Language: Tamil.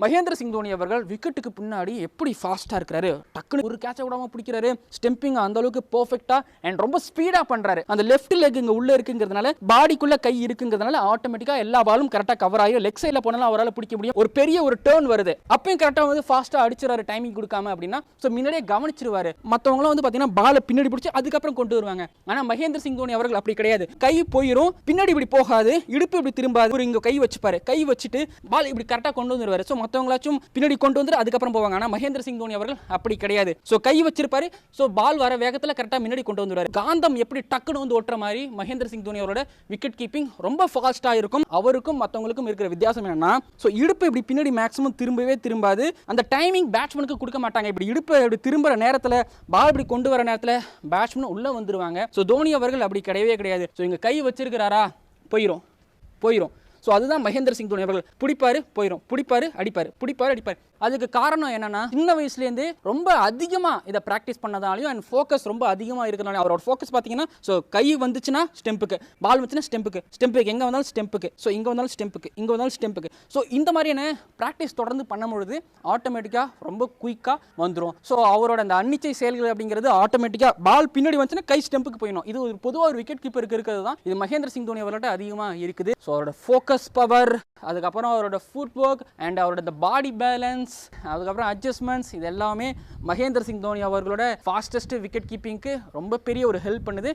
மகேந்திர சிங் தோனி அவர்கள் விக்கெட்டுக்கு பின்னாடி எப்படி ஃபாஸ்ட்டாக இருக்கிறாரு? டக்குனு ஒரு கேட்சை விடாம பிடிக்கிறாரு. ஸ்டெம்பிங் அந்த அளவுக்கு பர்ஃபெக்டாக அண்ட் ரொம்ப ஸ்பீடாக பண்ணுறாரு அந்த லெஃப்ட் லெக் இங்கே உள்ளே இருக்குங்கிறதுனால பாடிக்குள்ளே கை இருக்குங்கிறதுனால ஆட்டோமேட்டிக்காக எல்லா பாலும் கரெக்டாக கவர் ஆகி லெக் சைடில் போனாலும் அவரால் பிடிக்க முடியும். ஒரு பெரிய ஒரு டேர்ன் வருது. அப்பயும் கரெக்டாக வந்து ஃபாஸ்ட்டாக அடிச்சிடறாரு டைமிங் கொடுக்காம அப்படின்னா ஸோ முன்னாடியே கவனிச்சிருவார். மற்றவங்களாம் வந்து பார்த்தீங்கன்னா பாலை பின்னாடி பிடிச்சி அதுக்கப்புறம் கொண்டு வருவாங்க. ஆனால் மகேந்திர சிங் தோனி அவர்கள் அப்படி கிடையாது. கை போயிடும் பின்னாடி இப்படி போகாது இடுப்பு இப்படி திரும்பாது. ஒரு இங்கே கை வச்சுப்பாரு. கை வச்சுட்டு பால் இப்படி கரெக்டாக கொண்டு வந்துருவாரு. ஸோ மற்றவங்களாச்சும் பின்னாடி கொண்டு வந்து அதுக்கப்புறம் போவாங்க. ஆனால் மகேந்திர சிங் தோனி அவர்கள் அப்படி கிடையாது. ஸோ கை வச்சிருப்பாரு. ஸோ பால் வர வேகத்தில் கரெக்டாக முன்னாடி கொண்டு வந்துடுவார் காந்தம் எப்படி டக்குன்னு வந்து ஓட்டுற மாதிரி மகேந்திர சிங் தோனி அவரோட விக்கெட் கீப்பிங் ரொம்ப ஃபாஸ்ட்டாக இருக்கும். அவருக்கும் மற்றவங்களுக்கும் இருக்கிற வித்தியாசம் என்னன்னா ஸோ இடுப்பு இப்படி பின்னாடி மேக்ஸிமம் திரும்பவே திரும்பாது. அந்த டைமிங் பேட்ஸ்மேனுக்கு கொடுக்க மாட்டாங்க. இப்படி இடுப்பு இப்படி திரும்புற நேரத்தில் பால் இப்படி கொண்டு வர நேரத்தில் பேட்ஸ்மேன் உள்ளே வந்துருவாங்க. ஸோ தோனி அவர்கள் அப்படி கிடையவே கிடையாது. ஸோ இங்கே கை வச்சிருக்கிறாரா? போயிடும் போயிடும் ஸோ அதுதான் மகேந்திர சிங் தோனி அவர்கள். பிடிப்பாரு போயிடும் பிடிப்பாரு அடிப்பார். பிடிப்பாரு அடிப்பார். அதுக்கு காரணம் என்னன்னா சின்ன வயசுலேருந்தே ரொம்ப அதிகமாக இதை ப்ராக்டிஸ் பண்ணதாலையும் அண்ட் ஃபோக்கஸ் ரொம்ப அதிகமாக இருக்கிறனால அவரோட ஃபோக்கஸ் பார்த்தீங்கன்னா ஸோ கை வந்துச்சுன்னா ஸ்டெம்புக்கு பால் வந்துச்சுன்னா ஸ்டெம்புக்கு ஸ்டெம்புக்கு எங்கே வந்தாலும் ஸ்டெம்புக்கு ஸோ இங்கே வந்தாலும் ஸ்டெம்புக்கு இங்கே வந்தாலும் ஸ்டெம்புக்கு ஸோ இந்த மாதிரியான ப்ராக்டிஸ் தொடர்ந்து பண்ணும்பொழுது ஆட்டோமேட்டிக்காக ரொம்ப குயிக்காக வந்துடும் ஸோ அவரோட அந்த அன்னிச்சை செயல்கள் அப்படிங்கிறது ஆட்டோமேட்டிக்காக பால் பின்னாடி வந்துச்சுன்னா கை ஸ்டெம்புக்கு போயிடும் இது ஒரு பொதுவாக ஒரு விக்கெட் கீப்பருக்கு இருக்கிறது தான். இது மகேந்திர சிங் தோனி அவர்கள்ட்ட அதிகமாக இருக்குது. ஸோ அவரோட ஃபோக்கஸ் பவர் அதுக்கப்புறம் அவரோட ஃபுட் ஒர்க் அண்ட் அவரோட பாடி பேலன்ஸ் அதுக்கப்புறம் அட்ஜஸ்ட்மெண்ட்ஸ் இது எல்லாமே மகேந்திர சிங் தோனி அவர்களோட ஃபாஸ்டஸ்ட் விக்கெட் கீப்பிங்க்கு ரொம்ப பெரிய ஒரு ஹெல்ப் பண்ணுது.